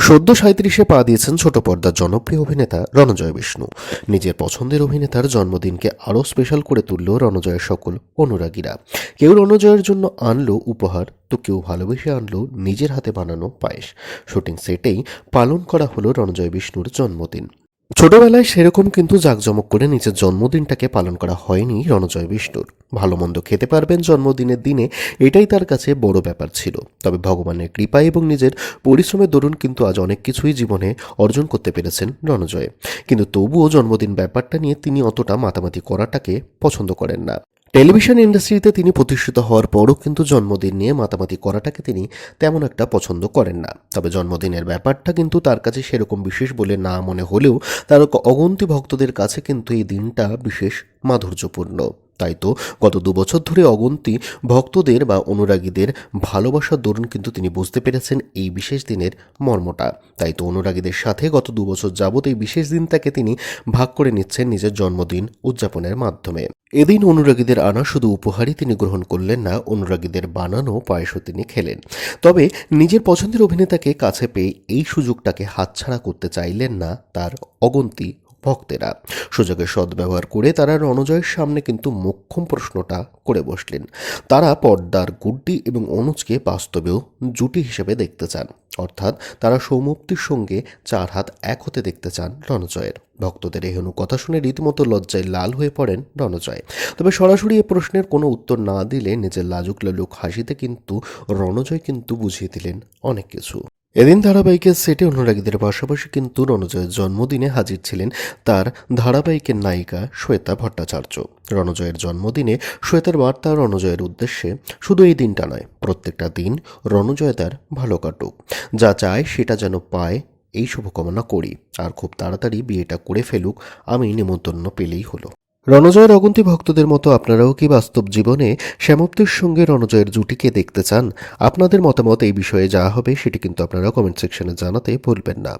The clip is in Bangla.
সদ্য সাঁত্রিশে পা দিয়েছেন ছোট পর্দার জনপ্রিয় অভিনেতা রণজয় বিষ্ণু। নিজের পছন্দের অভিনেতার জন্মদিনকে আরও স্পেশাল করে তুলল রণজয়ের সকল অনুরাগীরা। কেউ রণজয়ের জন্য আনলো উপহার, তো কেউ ভালোবেসে আনলো নিজের হাতে বানানো পায়েস। শুটিং সেটেই পালন করা হলো রণজয় বিষ্ণুর জন্মদিন। ছোটবেলায় সেরকম কিন্তু জাঁকজমক করে নিজের জন্মদিনটাকে পালন করা হয়নি রণজয় বিষ্ণুর। ভালো মন্দ খেতে পারবেন জন্মদিনের দিনে, এটাই তার কাছে বড় ব্যাপার ছিল। তবে ভগবানের কৃপা এবং নিজের পরিশ্রমের দরুন কিন্তু আজ অনেক কিছুই জীবনে অর্জন করতে পেরেছেন রণজয়। কিন্তু তবুও জন্মদিন ব্যাপারটা নিয়ে তিনি অতটা মাতামাতি করাটাকে পছন্দ করেন না। টেলিভিশন ইন্ডাস্ট্রিতে তিনি প্রতিষ্ঠিত হওয়ার পরও কিন্তু জন্মদিন নিয়ে মাতামাতি করাটাকে তিনি তেমন একটা পছন্দ করেন না। তবে জন্মদিনের ব্যাপারটা কিন্তু তার কাছে সেরকম বিশেষ বলে না মনে হলেও তার অগন্তি ভক্তদের কাছে কিন্তু এই দিনটা বিশেষ মাধুর্যপূর্ণ। তাই তো গত দুবছর ধরে অগন্তি ভক্তদের বা অনুরাগীদের ভালোবাসার দরুন কিন্তু তিনি বুঝতে পেরেছেন এই বিশেষ দিনের মর্মটা। তাই তো অনুরাগীদের সাথে গত দুবছর যাবৎ এই বিশেষ দিনটাকে তিনি ভাগ করে নিচ্ছেন নিজের জন্মদিন উদযাপনের মাধ্যমে। এদিন অনুরাগীদের আনা শুধু উপহারই তিনি গ্রহণ করলেন না, অনুরাগীদের বানানো পায়েসও তিনি খেলেন। তবে নিজের পছন্দের অভিনেতাকে কাছে পেয়ে এই সুযোগটাকে হাতছাড়া করতে চাইলেন না তার অগন্তি ভক্তেরা। সুযোগের সদ্ব্যবহার করে তারা রণজয়ের সামনে কিন্তু মোক্ষম প্রশ্নটা করে বসলেন। তারা পর্দার গুড্ডি এবং অনুজকে বাস্তবেও জুটি হিসেবে দেখতে চান। অর্থাৎ তারা সৌমুক্তির সঙ্গে চার হাত এক হতে দেখতে চান রণজয়ের। ভক্তদের এহেন কথা শুনে রীতিমতো লজ্জায় লাল হয়ে পড়েন রণজয়। তবে সরাসরি এ প্রশ্নের কোনো উত্তর না দিলে নিজের লাজুক লালুক হাসিতে কিন্তু রণজয় কিন্তু বুঝিয়ে দিলেন অনেক কিছু। এদিন ধারাবাহিকের সেটে অনুরাগীদের পাশাপাশি কিন্তু রণজয়ের জন্মদিনে হাজির ছিলেন তার ধারাবাহিকের নায়িকা শ্বেতা ভট্টাচার্য। রণজয়ের জন্মদিনে শ্বেতার বার্তা রণজয়ের উদ্দেশ্যে শুধু এই দিনটা নয়, প্রত্যেকটা দিন রণজয় তার ভালো কাটুক। যা চায় সেটা যেন পায়, এই শুভকামনা করি। আর খুব তাড়াতাড়ি বিয়েটা করে ফেলুক, আমি নিমন্ত্রণ পেলেই হলো। রণজয়ের অগন্তি ভক্তদের মতো আপনারাও কি বাস্তব জীবনে শ্যামপ্তির সঙ্গে রণজয়ের জুটিকে দেখতে চান? আপনাদের মতামত এই বিষয়ে যা হবে সেটি কিন্তু আপনারা কমেন্ট সেকশনে জানাতে ভুলবেন না।